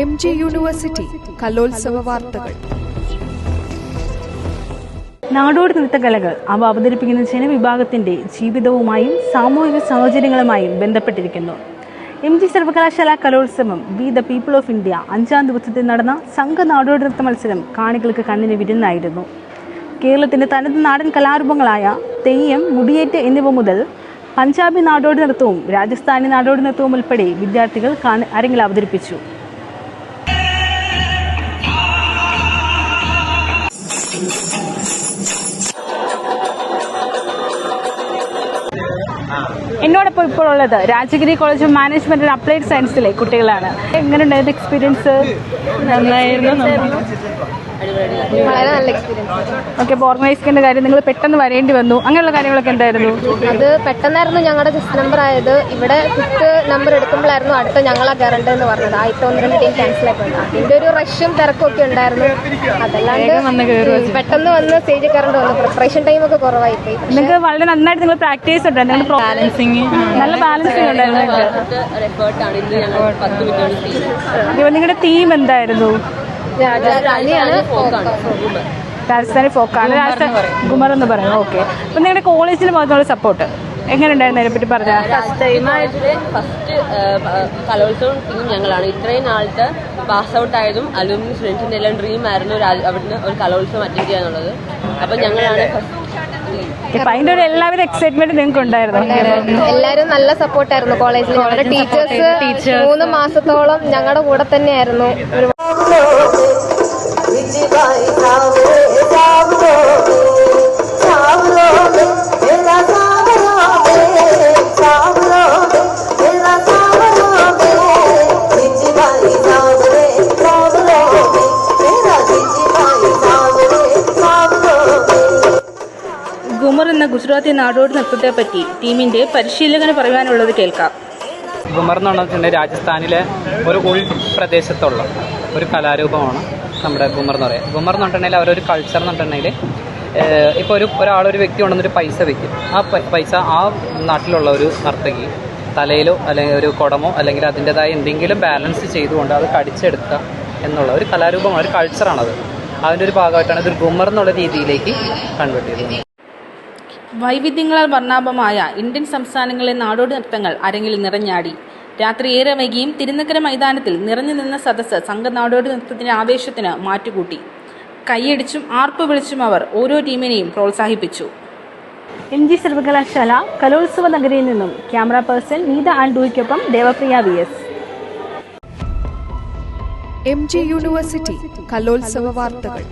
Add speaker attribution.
Speaker 1: M G university കലോത്സവ വാർത്തകൾ.
Speaker 2: നാടോടി നൃത്തകലകൾ അവ അവതരിപ്പിക്കുന്ന ജനവിഭാഗത്തിന്റെ ജീവിതവുമായും സാമൂഹിക സാഹചര്യങ്ങളുമായും ബന്ധപ്പെട്ടിരിക്കുന്നു. എം ജി സർവകലാശാല കലോത്സവം we the people of India അഞ്ചാം ദിവസത്തിൽ നടന്ന സംഘ നാടോടി നൃത്ത മത്സരം കാണികൾക്ക് കണ്ണിന് വിരുന്നായിരുന്നു. കേരളത്തിന്റെ തനത് നാടൻ കലാരൂപങ്ങളായ തെയ്യം മുടിയേറ്റ് എന്നിവ മുതൽ പഞ്ചാബി നാടോടി നൃത്തവും രാജസ്ഥാനി നാടോടി നൃത്തവും ഉൾപ്പെടെ വിദ്യാർത്ഥികൾ അരങ്ങിൽ അവതരിപ്പിച്ചു. എന്നോടൊപ്പം ഇപ്പോൾ ഉള്ളത് Rajagiri college of management applied സയൻസിലെ കുട്ടികളാണ്. എങ്ങനെയുണ്ടായിരുന്നു എക്സ്പീരിയൻസ് നന്നായിരുന്നു.
Speaker 3: വളരെ നല്ല എക്സ്പീരിയൻസ്
Speaker 2: ഓക്കെ അപ്പോൾ ഓർഗനൈസ് ചെയ്യേണ്ട കാര്യം നിങ്ങൾ പെട്ടെന്ന് വരേണ്ടി വന്നു. അങ്ങനെയുള്ള കാര്യങ്ങളൊക്കെ എന്തായിരുന്നു?
Speaker 3: അത് പെട്ടെന്നായിരുന്നു ഞങ്ങളുടെ ജസ്റ്റ് നമ്പർ ആയത്. ഇവിടെ ഫിഫ്ത്ത് നമ്പർ എടുക്കുമ്പോഴായിരുന്നു അടുത്ത ഞങ്ങളാ കയറേണ്ടതെന്ന് പറഞ്ഞത്. ആയിട്ട് ഒന്ന് രണ്ട് ടീം ക്യാൻസൽ ആയിട്ടുണ്ട് അതിന്റെ ഒരു റഷും തിരക്കും ഒക്കെ ഉണ്ടായിരുന്നു. അതല്ലാണ്ട് പെട്ടെന്ന് വന്ന് സ്റ്റേജ് കയറേണ്ടി വന്നു. പ്രിപ്പറേഷൻ ടൈം ഒക്കെ കുറവായി പോയി.
Speaker 2: നിങ്ങൾക്ക് വളരെ നന്നായിട്ട് നിങ്ങൾ പ്രാക്ടീസ് ഉണ്ടായിരുന്നു ബാലൻസിങ് നല്ല ബാലൻസിങ് ഉണ്ടായിരുന്നു. നിങ്ങളുടെ തീം എന്തായിരുന്നു?
Speaker 3: രാജധാനിയാണ്
Speaker 2: രാജസ്ഥാനി ഫോക്കാണ് രാജസ്ഥാൻ ഗുമർ എന്ന് പറയും. ഓക്കെ അപ്പം നിങ്ങളുടെ കോളേജിൽ മാത്രമുള്ള സപ്പോർട്ട് എങ്ങനെ ഉണ്ടായിരുന്നു അതിനെപ്പറ്റി പറഞ്ഞാൽ
Speaker 4: ഫസ്റ്റ് ഫസ്റ്റ് കലോത്സവം ടീം ഞങ്ങളാണ്. ഇത്രയും നാളത്തെ പാസ് ഔട്ട് ആയതും അലുമിനി സ്റ്റുഡൻസിന്റെ എല്ലാം ഡ്രീം ആയിരുന്നു അവിടുന്ന് ഒരു കലോത്സവം അറ്റൻഡ് ചെയ്യാന്നുള്ളത്. അപ്പൊ ഞങ്ങളാണ് ഫസ്റ്റ്
Speaker 2: ഇപ്പം അതിന്റെ ഒരു എല്ലാവരും എക്സൈറ്റ്മെന്റ് നിങ്ങൾക്ക് ഉണ്ടായിരുന്നു.
Speaker 3: എല്ലാരും നല്ല സപ്പോർട്ടായിരുന്നു കോളേജിൽ ഞങ്ങളുടെ ടീച്ചേഴ്സ് മൂന്ന് മാസത്തോളം ഞങ്ങളുടെ കൂടെ തന്നെയായിരുന്നു.
Speaker 2: ഗുജറാത്തി നാടോടി നൃത്തത്തെ പറ്റി ടീമിന്റെ പരിശീലകന് പറയാനുള്ളത് കേൾക്കാം.
Speaker 5: ഗുമർ എന്ന് പറഞ്ഞിട്ടുണ്ടെങ്കിൽ രാജസ്ഥാനിലെ ഒരു ഉൾപ്രദേശത്തുള്ള ഒരു കലാരൂപമാണ് നമ്മുടെ ഗുമർ എന്ന് പറയുക ഗുമർ എന്ന് പറഞ്ഞിട്ടുണ്ടെങ്കിൽ അവരൊരു കൾച്ചർ എന്ന് പറഞ്ഞിട്ടുണ്ടെങ്കിൽ ഇപ്പോൾ ഒരു ഒരാളൊരു വ്യക്തി കൊണ്ടുവന്നൊരു പൈസ വെക്കും. ആ പൈസ ആ നാട്ടിലുള്ള ഒരു നർത്തകി തലയിലോ അല്ലെങ്കിൽ ഒരു കുടമോ അല്ലെങ്കിൽ അതിന്റെതായ എന്തെങ്കിലും ബാലൻസ് ചെയ്തുകൊണ്ട് അത് കടിച്ചെടുക്കുക എന്നുള്ള ഒരു കലാരൂപമാണ് ഒരു കൾച്ചറാണത് അതിന്റെ ഒരു ഭാഗമായിട്ടാണ് ഇതൊരു ഗുമർ എന്നുള്ള രീതിയിലേക്ക് കൺവേർട്ട് ചെയ്തത്.
Speaker 2: വൈവിധ്യങ്ങളാൽ വർണാഭമായ ഇന്ത്യൻ സംസ്ഥാനങ്ങളിലെ നാടോടി നൃത്തങ്ങൾ അരങ്ങിൽ നിറഞ്ഞാടി. രാത്രി ഏറെ വൈകിയും തിരുനക്കര മൈതാനത്തിൽ നിറഞ്ഞു നിന്ന സദസ്സ് സംഘ നാടോടി നൃത്തത്തിന്റെ ആവേശത്തിന് മാറ്റുകൂട്ടി. കൈയടിച്ചും ആർപ്പ് വിളിച്ചും അവർ ഓരോ ടീമിനെയും പ്രോത്സാഹിപ്പിച്ചു. എം ജി സർവകലാശാല കലോത്സവ നഗരിയിൽ നിന്നും camera person Neetha ആൻഡൂയ്ക്കൊപ്പം Devapriya V S.
Speaker 1: M G university കലോത്സവ വാർത്തകൾ.